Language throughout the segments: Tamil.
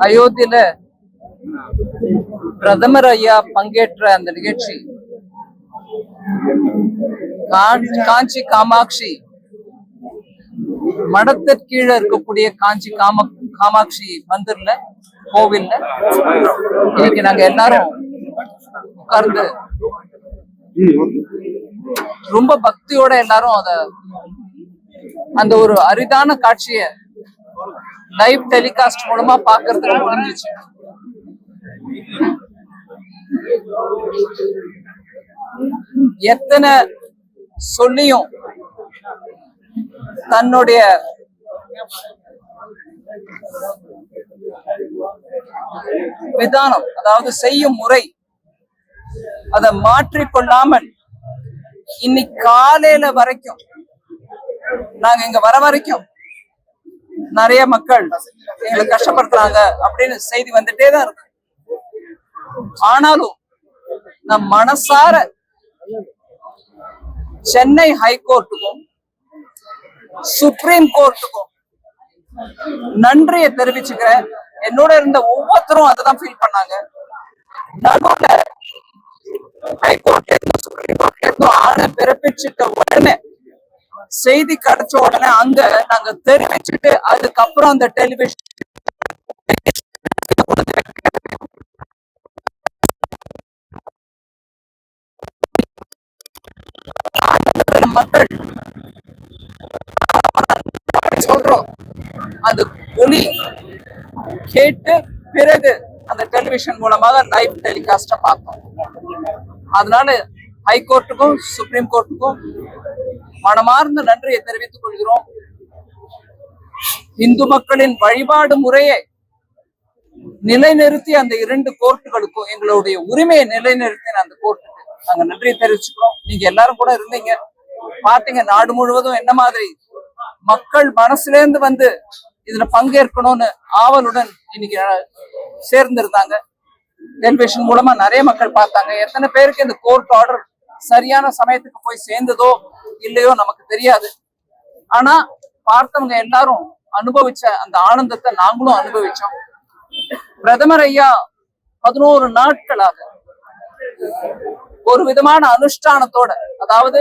அயோத்தியில பிரதமர் ஐயா பங்கேற்ற அந்த நிகழ்ச்சி. காஞ்சி காமாட்சி. மடத்திற்கீழே இருக்கக்கூடிய காஞ்சி காம காமாட்சி மந்திர்ல கோவில்ல இன்னைக்கு நாங்க எல்லாரும் உட்கார்ந்து ரொம்ப பக்தியோட எல்லாரும் அத அந்த ஒரு அரிதான காட்சிய லைவ் டெலிகாஸ்ட் மூலமா பாக்குறதுக்கு முடிஞ்சிச்சு. எத்தனை சொல்லியும் தன்னுடைய விதானம் அதாவது செய்யும் முறை அதை மாற்றிக்கொள்ளாமல் இன்னைக்கு காலையில வரைக்கும் நாங்க இங்க வர வரைக்கும் நிறைய மக்கள் எங்களை கஷ்டப்படுத்துறாங்க அப்படின்னு செய்தி வந்துட்டே தான் இருக்கு. ஆனாலும் நம் மனசார சென்னை ஹைகோர்ட்டுக்கும் சுப்ரீம் கோர்ட்டுக்கும் நன்றியை தெரிவிச்சுக்கிறேன். என்னோட இருந்த ஒவ்வொருத்தரும் அதைதான் ஃபீல் பண்ணாங்க. நடுவில் ஹைகோர்ட்ல இருந்து சுப்ரீம் கோர்ட்ல ஆணை பிறப்பிச்சுட்ட உடனே செய்தி கிடைச்ச உடனே அங்க நாங்க தெரிவிச்சுட்டு அதுக்கப்புறம் அந்த டெலிவிஷன் மக்கள் சொல்றோம். அந்த ஒலி கேட்டு பிறகு அந்த டெலிவிஷன் மூலமாக லைவ் டெலிகாஸ்ட பார்த்தோம். அதனால ஹைகோர்ட்டுக்கும் சுப்ரீம் கோர்ட்டுக்கும் மனமார்ந்த நன்றியை தெரிவித்துக் கொள்கிறோம். இந்து மக்களின் வழிபாடு முறையை நிலைநிறுத்தி அந்த இரண்டு கோர்ட்டுகளுக்கும் எங்களுடைய உரிமையை நிலைநிறுத்தின அந்த கோர்ட்டுக்கு நாங்க நன்றியை தெரிவிச்சுக்கிறோம். நீங்க எல்லாரும் கூட இருந்தீங்க. பாத்தீங்க நாடு முழுவதும் என்ன மாதிரி மக்கள் மனசுல இருந்து வந்து இதுல பங்கேற்கணும்னு ஆவலுடன் இன்னைக்கு சேர்ந்திருந்தாங்க. டெலிவிஷன் மூலமா நிறைய மக்கள் பார்த்தாங்க. எத்தனை பேருக்கு இந்த கோர்ட் ஆர்டர் சரியான சமயத்துக்கு போய் சேர்ந்ததோ இல்லையோ நமக்கு தெரியாது. ஆனா பார்த்தவங்க எல்லாரும் அனுபவிச்ச அந்த ஆனந்தத்தை நாங்களும் அனுபவிச்சோம். பிரதமர் ஐயா பதினோரு நாட்களாக ஒரு விதமான அனுஷ்டானத்தோட அதாவது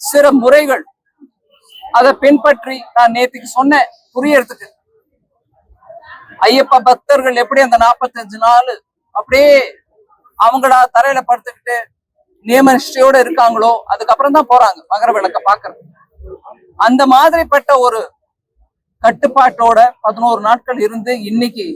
சில முறைகள் அதை பின்பற்றி நான் நேத்துக்கு சொன்னேன் புரியறதுக்கு ஐயப்ப பக்தர்கள் எப்படி அந்த நாற்பத்தஞ்சு நாள் அப்படியே அவங்களா தரையில படுத்துக்கிட்டு நியமனிஷ்டையோட இருக்காங்களோ அதுக்கப்புறம் தான் போறாங்க மகர விளக்க பாக்குறது அந்த மாதிரிப்பட்ட ஒரு கட்டுப்பாட்டோட பதினோரு நாட்கள் இருந்து இன்னைக்கு